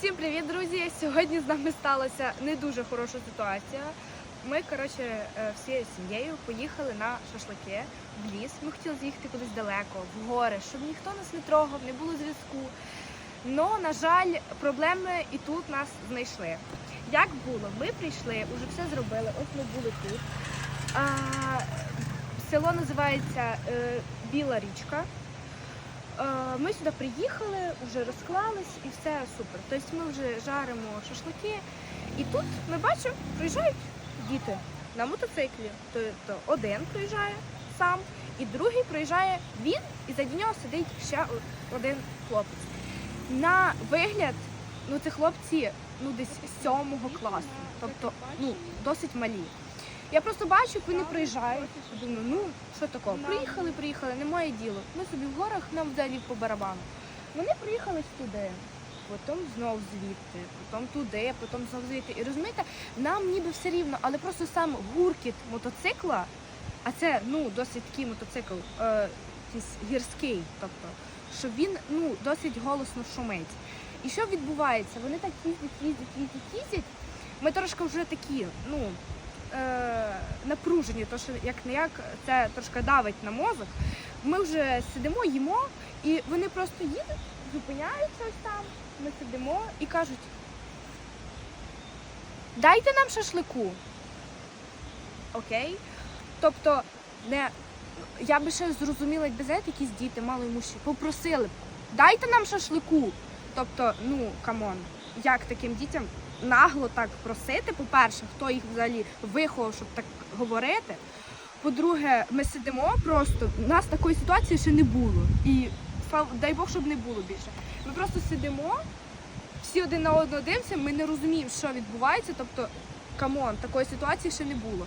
Всім привіт, друзі! Сьогодні з нами сталася не дуже хороша ситуація. Ми, коротше, е, всією сім'єю поїхали на шашлики в ліс. Ми хотіли з'їхати кудись далеко, в гори, щоб ніхто нас не трогав, не було зв'язку. Но, на жаль, проблеми і тут нас знайшли. Як було? Ми прийшли, уже все зробили. Ось ми були тут. А, село називається е, Біла річка. Е, Ми сюди приїхали, вже розклались і все супер. Тобто ми вже жаримо шашлики. І тут ми бачимо, приїжджають діти на мотоциклі. Тобто один приїжджає сам, і другий приїжджає він, і за нього сидить ще один хлопець. На вигляд, ну це хлопці ну десь сьомого класу, тобто ну досить малі. Я просто бачу, вони приїжджають. Думаю, ну що такого? Приїхали, приїхали, немає діла. Ми собі в горах, нам взагалі по барабану. Вони приїхали туди, потім знов звідти, потім туди, потім знов звідти. І розумієте, нам ніби все рівно, але просто сам гуркіт мотоцикла, а це ну досить такий мотоцикл, е, якийсь гірський, тобто, що він ну досить голосно шумить. І що відбувається? Вони так їздять, їздять, їздять, їздять. Ми трошки вже такі, ну напружені, то що як не як це трошки давить на мозок. Ми вже сидимо, їмо, і вони просто їдуть, зупиняються ось там. Ми сидимо і кажуть: дайте нам шашлику. Окей? Тобто, не я би ще зрозуміла, якби знаєте, якісь діти малоймущі, попросили б, дайте нам шашлику. Тобто, ну камон, як таким дітям нагло так просити? По-перше, хто їх взагалі виховав, щоб так говорити. По-друге, ми сидимо просто. У нас такої ситуації ще не було. І дай Бог, щоб не було більше. Ми просто сидимо, всі один на одного дивимося, ми не розуміємо, що відбувається. Тобто, камон, такої ситуації ще не було.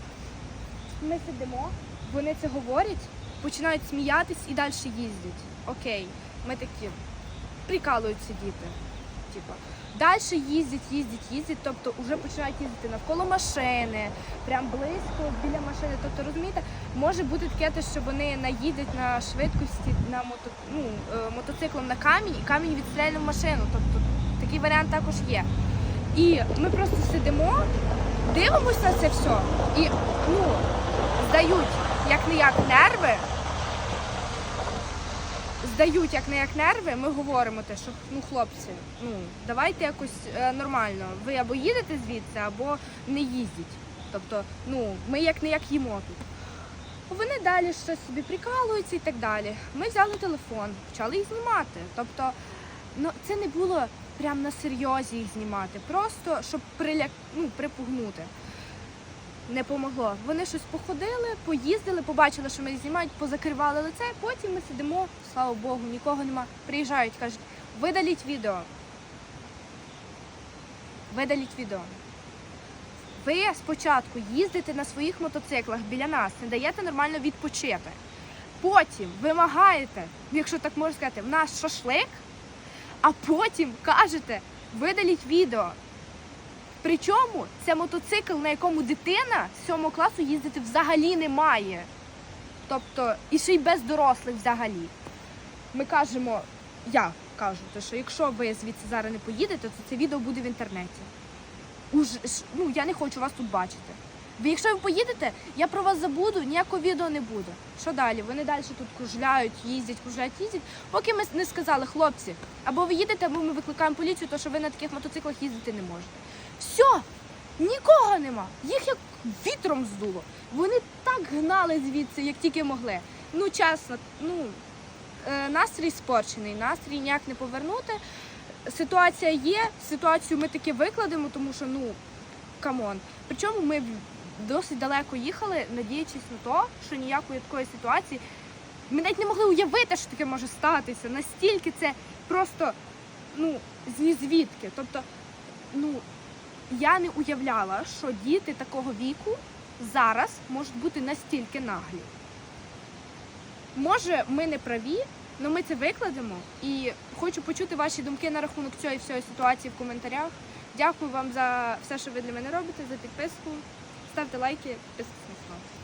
Ми сидимо, вони це говорять, починають сміятись і далі їздять. Окей, ми такі прикалуються діти. Типа. Далі їздять, їздять, їздять, тобто вже починають їздити навколо машини, прям близько біля машини. Тобто, розумієте, може бути таке, те, що вони наїдуть на швидкості на мото, ну, е, мотоциклом на камінь, і камінь відстріляє в машину. Тобто такий варіант також є. І ми просто сидимо, дивимося на це все і ну, здають як не як нерви здають як не як нерви, ми говоримо те, що ну хлопці, ну давайте якось е, нормально. Ви або їдете звідси, або не їздіть. Тобто, ну ми як не як їмо тут. Вони далі щось собі прикалуються і так далі. Ми взяли телефон, почали їх знімати. Тобто, ну це не було прям на серйозі їх знімати, просто щоб приляк... ну, припугнути. Не помогло. Вони щось походили, поїздили, побачили, що ми знімають, позакривали лице. Потім ми сидимо, слава Богу, нікого нема. Приїжджають, кажуть, видаліть відео. Видаліть відео. Ви спочатку їздите на своїх мотоциклах біля нас, не даєте нормально відпочити. Потім вимагаєте, якщо так можна сказати, в нас шашлик, а потім кажете, видаліть відео. Причому це мотоцикл, на якому дитина з 7 класу їздити взагалі не має. Тобто, і ще й без дорослих взагалі. Ми кажемо, я кажу, то, що якщо ви звідси зараз не поїдете, то це відео буде в інтернеті. Уж, ну, я не хочу вас тут бачити. Ви якщо ви поїдете, я про вас забуду, ніякого відео не буде. Що далі? Вони далі тут кружляють, їздять, кружляють, їздять. Поки ми не сказали, хлопці, або ви їдете, або ми викликаємо поліцію, то що ви на таких мотоциклах їздити не можете. Все, нікого нема. Їх як вітром здуло. Вони так гнали звідси, як тільки могли. Ну, чесно, ну е, настрій спорчений, настрій ніяк не повернути. Ситуація є, ситуацію ми таки викладемо, тому що ну камон. Причому ми досить далеко їхали, надіючись на те, що ніякої такої ситуації. Ми навіть не могли уявити, що таке може статися. Настільки це просто ну, звідки. Тобто, ну, я не уявляла, що діти такого віку зараз можуть бути настільки наглі. Може, ми не праві, але ми це викладемо. І хочу почути ваші думки на рахунок цієї всієї ситуації в коментарях. Дякую вам за все, що ви для мене робите, за підписку. Ставте лайки, підписуйтесь на канал.